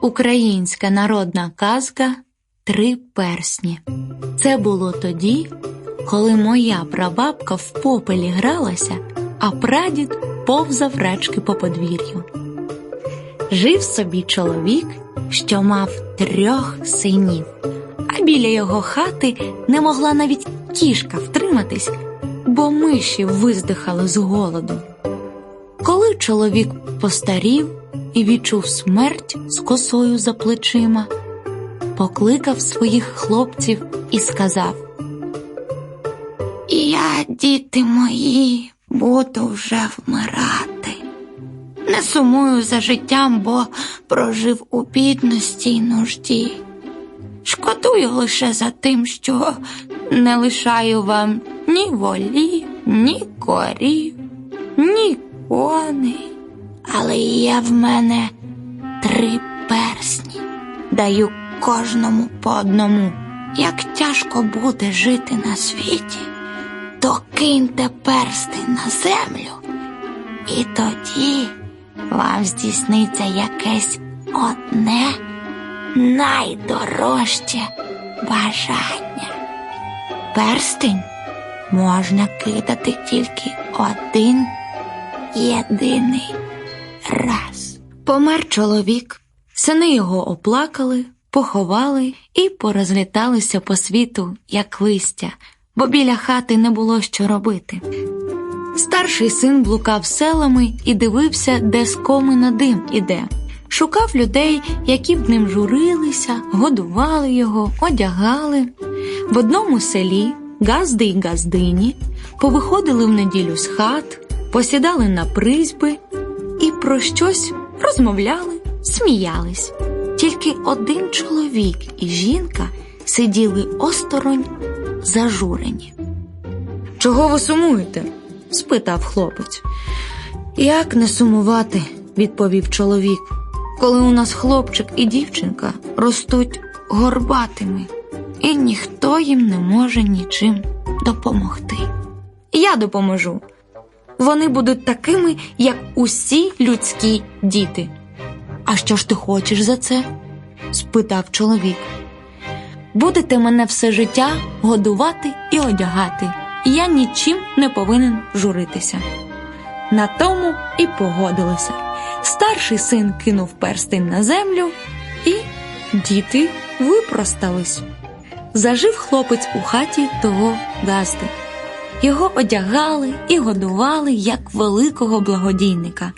Українська народна казка Три персні. Це було тоді, коли моя прабабка в попелі гралася, а прадід повзав рачки по подвір'ю. Жив собі чоловік, що мав трьох синів, а біля його хати не могла навіть кішка втриматись, бо миші виздихали з голоду. Коли чоловік постарів і відчув смерть з косою за плечима, покликав своїх хлопців і сказав: Я, діти мої, буду вже вмирати. Не сумую за життям, бо прожив у бідності й нужді. Шкодую лише за тим, що не лишаю вам ні волів, ні корів, ні коней. Але є в мене три персні. Даю кожному по одному. Як тяжко буде жити на світі, то киньте персти на землю, і тоді вам здійсниться якесь одне найдорожче бажання. Перстень можна кидати тільки один єдиний раз. Помер чоловік, сини його оплакали, поховали і порозліталися по світу, як листя, бо біля хати не було що робити. Старший син блукав селами і дивився, де з комина дим іде. Шукав людей, які б ним журилися, годували його, одягали. В одному селі газди й газдині повиходили в неділю з хат, посідали на призьби і про щось розмовляли, сміялись. Тільки один чоловік і жінка сиділи осторонь, зажурені. Чого ви сумуєте? спитав хлопець. Як не сумувати, відповів чоловік, коли у нас хлопчик і дівчинка ростуть горбатими, і ніхто їм не може нічим допомогти. Я допоможу. Вони будуть такими, як усі людські діти. А що ж ти хочеш за це? спитав чоловік. Будете мене все життя годувати і одягати, і я нічим не повинен журитися. На тому і погодилися. Старший син кинув перстень на землю, і діти випростались. Зажив хлопець у хаті того газди. Його одягали і годували як великого благодійника.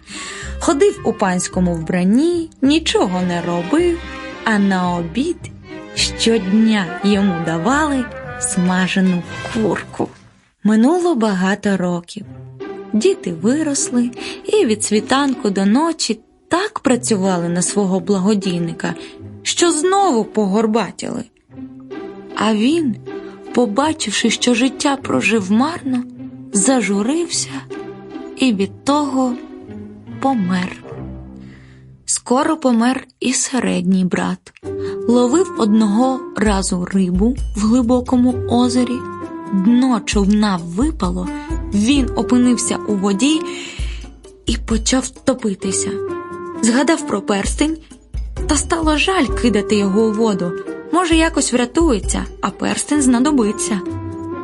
Ходив у панському вбранні, нічого не робив, а на обід щодня йому давали смажену курку. Минуло багато років. Діти виросли і від світанку до ночі так працювали на свого благодійника, що знову погорбатіли. А він, побачивши, що життя прожив марно, зажурився і від того помер. Скоро помер і середній брат, ловив одного разу рибу в глибокому озері, дно човна випало, він опинився у воді і почав топитися. Згадав про перстень, та стало жаль кидати його у воду. Може, якось врятується, а перстень знадобиться.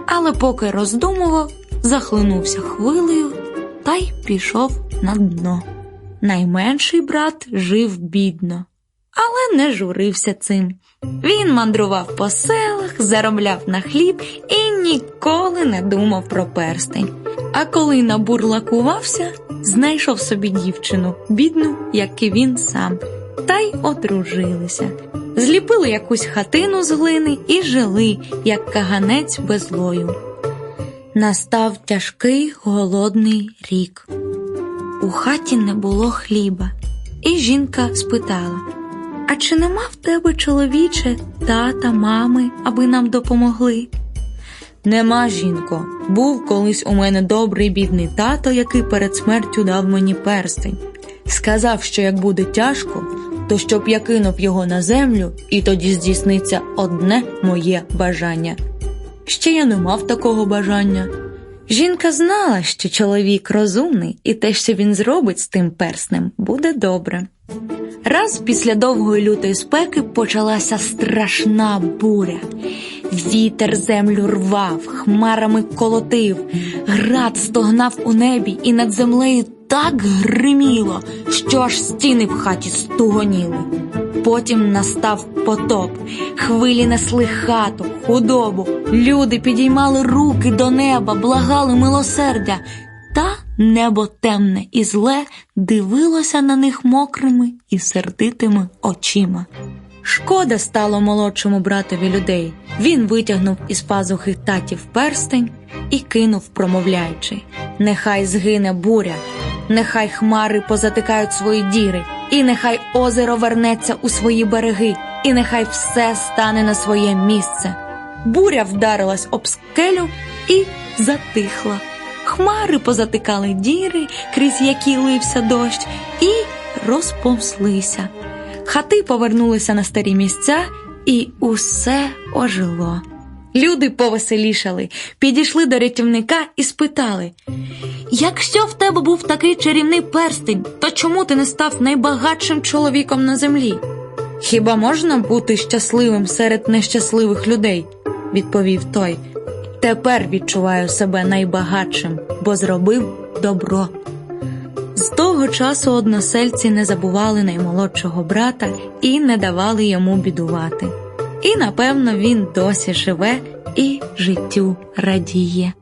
Але поки роздумував, захлинувся хвилею та й пішов на дно. Найменший брат жив бідно, але не журився цим. Він мандрував по селах, заробляв на хліб і ніколи не думав про перстень. А коли набурлакувався, знайшов собі дівчину, бідну, як і він сам, та й одружилися. Зліпили якусь хатину з глини і жили, як каганець безлою. Настав тяжкий голодний рік. У хаті не було хліба, і жінка спитала: А чи нема в тебе, чоловіче, тата, мами, аби нам допомогли? Нема, жінко, був колись у мене добрий бідний тато, який перед смертю дав мені перстень. Сказав, що як буде тяжко, то щоб я кинув його на землю, і тоді здійсниться одне моє бажання. Ще я не мав такого бажання. Жінка знала, що чоловік розумний, і те, що він зробить з тим перснем, буде добре. Раз після довгої лютої спеки почалася страшна буря. Вітер землю рвав, хмарами колотив, град стогнав у небі, і над землею так гриміло, що аж стіни в хаті стугоніли. Потім настав потоп, хвилі несли хату, худобу, люди підіймали руки до неба, благали милосердя. Та небо темне і зле дивилося на них мокрими і сердитими очима. Шкода стало молодшому братові людей. Він витягнув із пазухи татів перстень і кинув, промовляючи: Нехай згине буря, нехай хмари позатикають свої діри, і нехай озеро вернеться у свої береги, і нехай все стане на своє місце. Буря вдарилась об скелю і затихла. Хмари позатикали діри, крізь які лився дощ, і розповзлися. Хати повернулися на старі місця, і усе ожило. Люди повеселішали, підійшли до рятівника і спитали: Якщо в тебе був такий чарівний перстень, то чому ти не став найбагатшим чоловіком на землі? Хіба можна бути щасливим серед нещасливих людей? відповів той. Тепер відчуваю себе найбагатшим, бо зробив добро. З того часу односельці не забували наймолодшого брата і не давали йому бідувати. І напевно він досі живе і життю радіє.